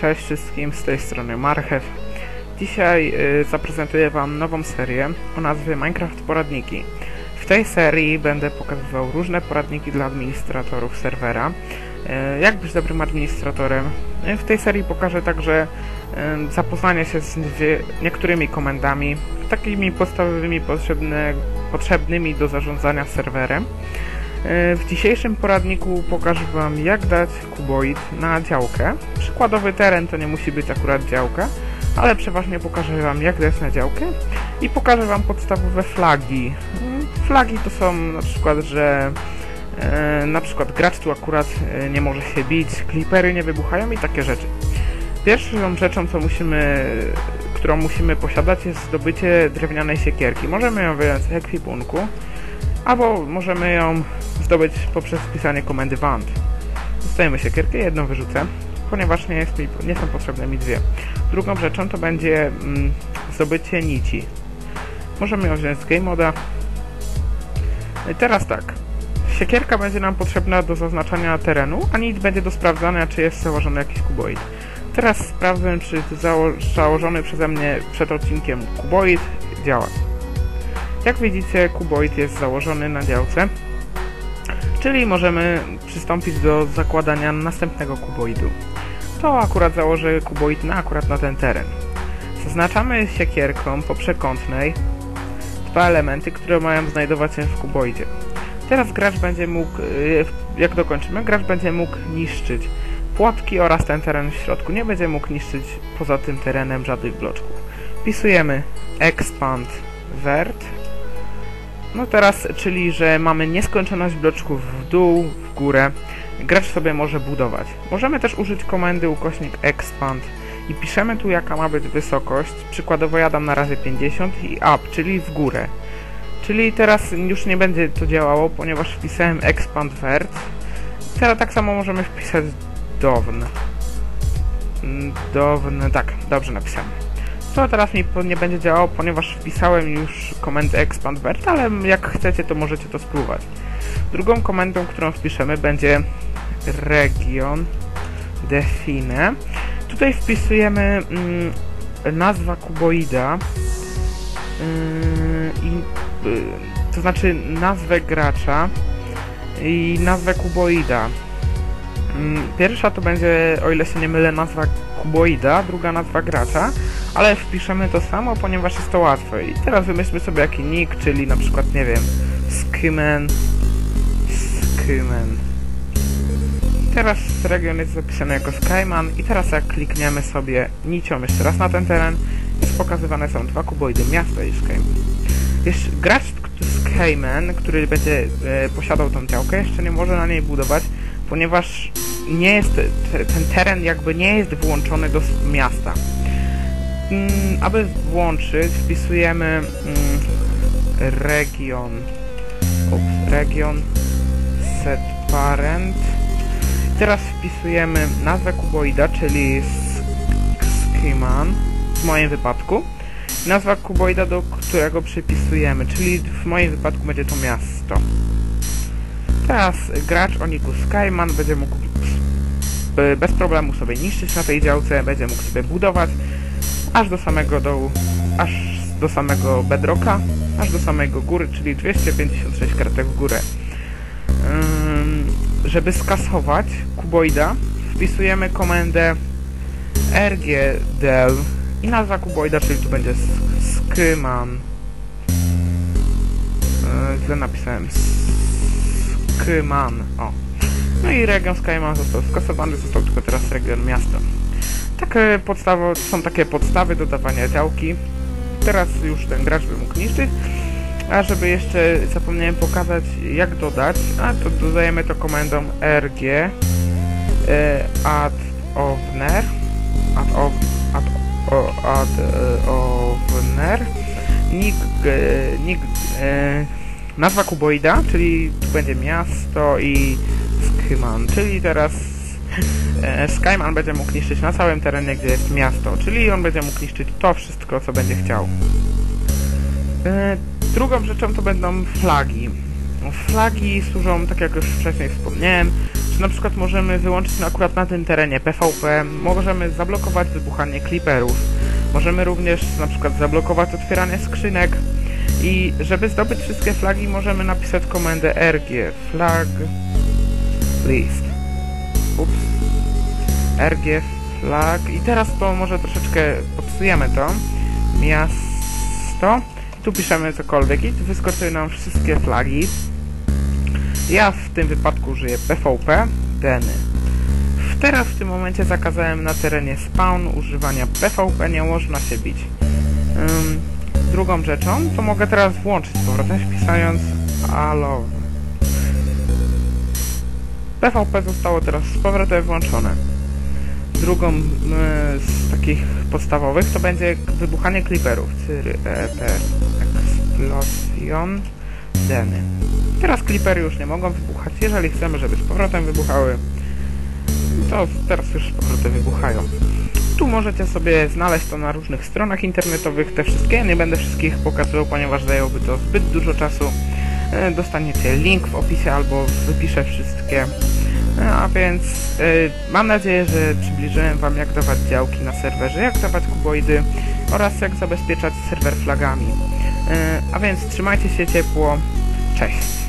Cześć wszystkim, z tej strony Marchew. Dzisiaj y, zaprezentuję Wam nową serię o nazwie Minecraft Poradniki. W tej serii będę pokazywał różne poradniki dla administratorów serwera. Y, jak być dobrym administratorem. Y, w tej serii pokażę także y, zapoznanie się z niektórymi komendami, takimi podstawowymi potrzebne, potrzebnymi do zarządzania serwerem. E, W dzisiejszym poradniku pokażę Wam jak dać kuboid na działkę. Przykładowy teren to nie musi być akurat działka, ale przeważnie pokażę Wam jak dać na działkę i pokażę Wam podstawowe flagi. Mm, Flagi to są na przykład, że e, na przykład gracz tu akurat e, nie może się bić, klipery nie wybuchają i takie rzeczy. Pierwszą rzeczą, co musimy, którą musimy posiadać jest zdobycie drewnianej siekierki. Możemy ją wyjąć z ekwipunku, albo możemy ją zdobyć poprzez wpisanie komendy WAND. Dostajemy siekierkę, jedną wyrzucę, ponieważ nie, jest mi, nie są potrzebne mi dwie. Drugą rzeczą to będzie mm, zdobycie nici. Możemy ją wziąć z Game Moda. I teraz tak. Siekierka będzie nam potrzebna do zaznaczania terenu, a nic będzie do sprawdzania, czy jest założony jakiś kuboid. Teraz sprawdzę, czy zało założony przeze mnie przed odcinkiem kuboid działa. Jak widzicie, kuboid jest założony na działce, czyli możemy przystąpić do zakładania następnego kuboidu. To akurat założę kuboid na akurat na ten teren. Zaznaczamy siekierką po przekątnej dwa elementy, które mają znajdować się w kuboidzie. Teraz gracz będzie mógł, yy, jak dokończymy, gracz będzie mógł niszczyć płotki oraz ten teren w środku. Nie będzie mógł niszczyć poza tym terenem żadnych bloczków. Wpisujemy expand vert no teraz, czyli że mamy nieskończoność bloczków w dół, w górę. Gracz sobie może budować. Możemy też użyć komendy ukośnik expand i piszemy tu jaka ma być wysokość. Przykładowo ja dam na razie 50 i up, czyli w górę. Czyli teraz już nie będzie to działało, ponieważ wpisałem expand vert. Teraz tak samo możemy wpisać down. Mm, Down, tak, dobrze napisałem. To teraz mi nie będzie działało, ponieważ wpisałem już komendę expand vert, ale jak chcecie, to możecie to spróbować. Drugą komendą, którą wpiszemy, będzie region define. Tutaj wpisujemy mm, nazwa kuboida yy, i yy, to znaczy nazwę gracza i nazwę kuboida. Mm, Pierwsza to będzie, o ile się nie mylę, nazwa kuboida, druga nazwa gracza, ale wpiszemy to samo, ponieważ jest to łatwe. I teraz wymyślmy sobie jaki nick, czyli na przykład, nie wiem, Skymen, Skymen. Teraz region jest zapisany jako Skyman i teraz jak klikniemy sobie nicią jeszcze raz na ten teren, jest pokazywane są dwa kuboidy, miasto i Skyman. Jeszcze gracz Skyman, który będzie e, posiadał tą działkę, jeszcze nie może na niej budować, ponieważ nie jest, te, ten teren jakby nie jest włączony do miasta. Mm, aby włączyć, wpisujemy mm, region, ups, region set parent. Teraz wpisujemy nazwę kuboida, czyli sk- Skiman w moim wypadku. Nazwa kuboida, do którego przypisujemy, czyli w moim wypadku będzie to miasto. Teraz gracz o niku Skyman będzie mógł b- bez problemu sobie niszczyć na tej działce, będzie mógł sobie budować aż do samego dołu, aż do samego bedrocka, aż do samego góry, czyli 256 kratek w górę. Żeby skasować kuboida, wpisujemy komendę rgdel i nazwa kuboida, czyli tu będzie sk- skyman. Źle napisałem. Skyman. O. No i region Skyman został skasowany, został tylko teraz region miasto. Takie podstawy, są takie podstawy dodawania działki. Teraz już ten gracz by mógł niszczyć. A żeby jeszcze zapomniałem pokazać jak dodać, a to dodajemy to komendą rg e, add owner add, of, add, o, add e, owner nick, e, nick nazwa kuboida, czyli tu będzie miasto i Skyman, czyli teraz e, Skyman będzie mógł niszczyć na całym terenie, gdzie jest miasto, czyli on będzie mógł niszczyć to wszystko, co będzie chciał. E, Drugą rzeczą to będą flagi. Flagi służą, tak jak już wcześniej wspomniałem, Czy na przykład możemy wyłączyć na, akurat na tym terenie PvP, możemy zablokować wybuchanie clipperów, możemy również na przykład zablokować otwieranie skrzynek i żeby zdobyć wszystkie flagi możemy napisać komendę rg flag list. Ups. rg flag i teraz to może troszeczkę popsujemy to. Miasto. Tu piszemy cokolwiek i wyskoczyły nam wszystkie flagi. Ja w tym wypadku użyję PvP, Deny. Teraz w tym momencie zakazałem na terenie spawn używania PvP, nie można się bić. Ym, drugą rzeczą, to mogę teraz włączyć z powrotem wpisując allow. PvP zostało teraz z powrotem włączone. Drugą y, z takich podstawowych to będzie wybuchanie clipperów. Cyry, e, te, explosion, deny. Teraz clippery już nie mogą wybuchać. Jeżeli chcemy, żeby z powrotem wybuchały, to teraz już z powrotem wybuchają. Tu możecie sobie znaleźć to na różnych stronach internetowych, te wszystkie. Nie będę wszystkich pokazywał, ponieważ zajęłoby to zbyt dużo czasu. E, Dostaniecie link w opisie albo wypiszę wszystkie. E, A więc e, mam nadzieję, że przybliżyłem Wam jak dawać działki na serwerze, jak dawać kuboidy oraz jak zabezpieczać serwer flagami. A więc trzymajcie się ciepło. Cześć!